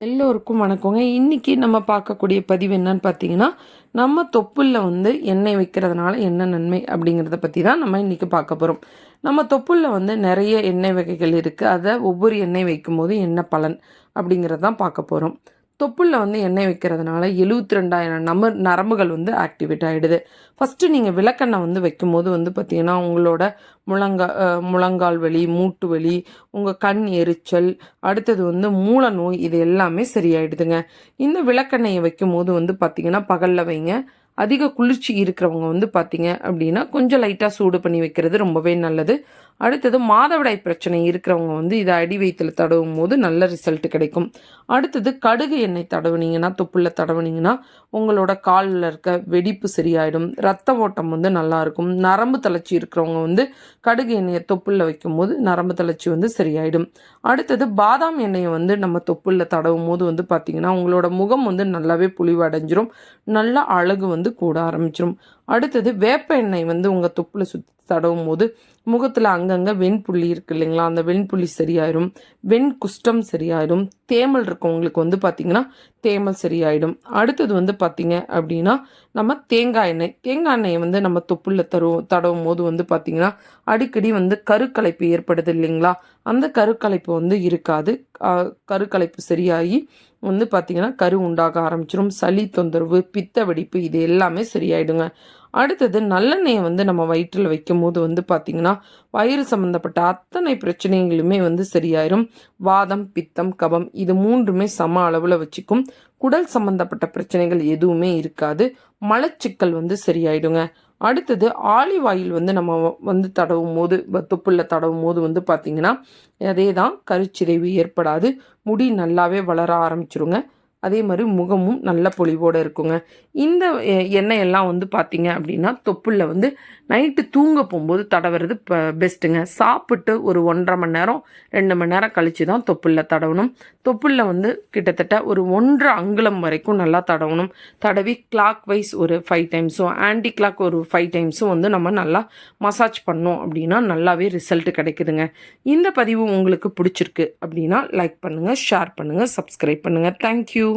எல்லோருக்கும் வணக்கங்க. இன்றைக்கி நம்ம பார்க்கக்கூடிய பதிவு என்னன்னு பார்த்தீங்கன்னா நம்ம தொப்புளில் வந்து எண்ணெய் வைக்கிறதுனால என்ன நன்மை அப்படிங்கிறத பற்றி தான் நம்ம இன்றைக்கி பார்க்க போகிறோம் நம்ம தொப்புளில் வந்து நிறைய எண்ணெய் வகைகள் இருக்குது அதை ஒவ்வொரு எண்ணெய் வைக்கும் போது என்ன பலன் அப்படிங்கிறதான் பார்க்க போகிறோம் தொப்புளில் வந்து எண்ணெய் வைக்கிறதுனால எழுபத்தி ரெண்டாயிரம் நம்ம நரம்புகள் வந்து ஆக்டிவேட் ஆகிடுது ஃபஸ்ட்டு நீங்கள் விளக்கெண்ணெய் வந்து வைக்கும்போது வந்து பார்த்திங்கன்னா உங்களோட முழங்கா முழங்கால் வலி மூட்டு வலி உங்கள் கண் எரிச்சல் அடுத்தது வந்து மூல நோய் இது எல்லாமே சரியாயிடுதுங்க. இந்த விளக்கெண்ணெயை வைக்கும்போது வந்து பார்த்திங்கன்னா பகலில் வைங்க அதிக குளிர்ச்சி இருக்கிறவங்க வந்து பார்த்தீங்க அப்படின்னா கொஞ்சம் லைட்டாக சூடு பண்ணி வைக்கிறது ரொம்பவே நல்லது. அடுத்தது மாதவிடாய் பிரச்சனை இருக்கிறவங்க வந்து இதை அடி வயிற்றில் தடவும் போது நல்ல ரிசல்ட் கிடைக்கும். அடுத்தது கடுகு எண்ணெய் தடவுனீங்கன்னா தொப்புளில் தடவுனீங்கன்னா உங்களோட காலில் இருக்க வெடிப்பு சரியாயிடும். ரத்த ஓட்டம் வந்து நல்லா இருக்கும். நரம்பு தளர்ச்சி இருக்கிறவங்க வந்து கடுகு எண்ணெயை தொப்புளில் வைக்கும்போது நரம்பு தளர்ச்சி வந்து சரியாயிடும். அடுத்தது பாதாம் எண்ணெயை வந்து நம்ம தொப்புளில் தடவும் போது வந்து பார்த்திங்கன்னா உங்களோட முகம் வந்து நல்லாவே புளிவடைஞ்சிரும் நல்ல அழகு வந்து കൂടാ ആരംഭിച്ചിരും அடுத்தது வேப்ப எண்ணெய் வந்து உங்கள் துப்பில் சுற்றி தடவும் போது முகத்தில் அங்கங்கே வெண்புள்ளி இருக்கு இல்லைங்களா? அந்த வெண்புள்ளி சரியாயிடும் வெண் குஷ்டம் சரியாயிடும் தேமல் இருக்கவங்களுக்கு வந்து பார்த்திங்கன்னா தேமல் சரியாயிடும். அடுத்தது வந்து பார்த்திங்க அப்படின்னா நம்ம தேங்காய் எண்ணெய். தேங்காய் எண்ணெயை வந்து நம்ம தொப்புளில் தருவோம் தடவும் போது வந்து பார்த்திங்கன்னா அடிக்கடி வந்து கருக்கலைப்பு ஏற்படுது இல்லைங்களா? அந்த கருக்கலைப்பு வந்து இருக்காது. கருக்கலைப்பு சரியாகி வந்து பார்த்திங்கன்னா கரு உண்டாக ஆரம்பிச்சிடும் சளி தொந்தரவு பித்த வெடிப்பு இது எல்லாமே சரியாயிடுங்க. அடுத்தது நல்லெண்ணெயை வந்து நம்ம வயிற்றில் வைக்கும்போது வந்து பார்த்திங்கன்னா வயிறு சம்மந்தப்பட்ட அத்தனை பிரச்சனைகளுமே வந்து சரியாயிரும். வாதம் பித்தம் கபம் இது மூன்றுமே சம அளவில் வச்சுக்கும். குடல் சம்மந்தப்பட்ட பிரச்சனைகள் எதுவுமே இருக்காது. மலச்சிக்கல் வந்து சரியாயிடுங்க. அடுத்தது ஆலிவ் ஆயில் வந்து நம்ம வ- வந்து தடவும் போது தொப்புள்ள தடவும் போது வந்து பார்த்திங்கன்னா அதே தான் கருச்சிதைவு ஏற்படாது. முடி நல்லாவே வளர ஆரம்பிச்சிருங்க. அதே மாதிரி முகமும் நல்ல பொலிவோடு இருக்குங்க. இந்த எ- எண்ணெய் எல்லாம் வந்து பார்த்தீங்க அப்படின்னா தொப்புளில் வந்து நைட்டு தூங்க போகும்போது தடவுறது ப பெஸ்ட்டுங்க சாப்பிட்டு ஒரு ஒன்றரை மணி நேரம் ரெண்டு மணி நேரம் கழித்து தான் தொப்புளில் தடவணும். தொப்புளில் வந்து கிட்டத்தட்ட ஒரு ஒன்றரை அங்குலம் வரைக்கும் நல்லா தடவணும். தடவி கிளாக் வைஸ் ஒரு ஃபைவ் டைம்ஸும் ஆன்டி கிளாக் ஒரு ஃபைவ் டைம்ஸும் வந்து நம்ம நல்லா மசாஜ் பண்ணோம் அப்படின்னா நல்லாவே ரிசல்ட் கிடைக்குதுங்க. இந்த பதிவு உங்களுக்கு பிடிச்சிருக்கு அப்படின்னா லைக் பண்ணுங்கள் ஷேர் பண்ணுங்கள் சப்ஸ்கிரைப் பண்ணுங்கள் தேங்க்யூ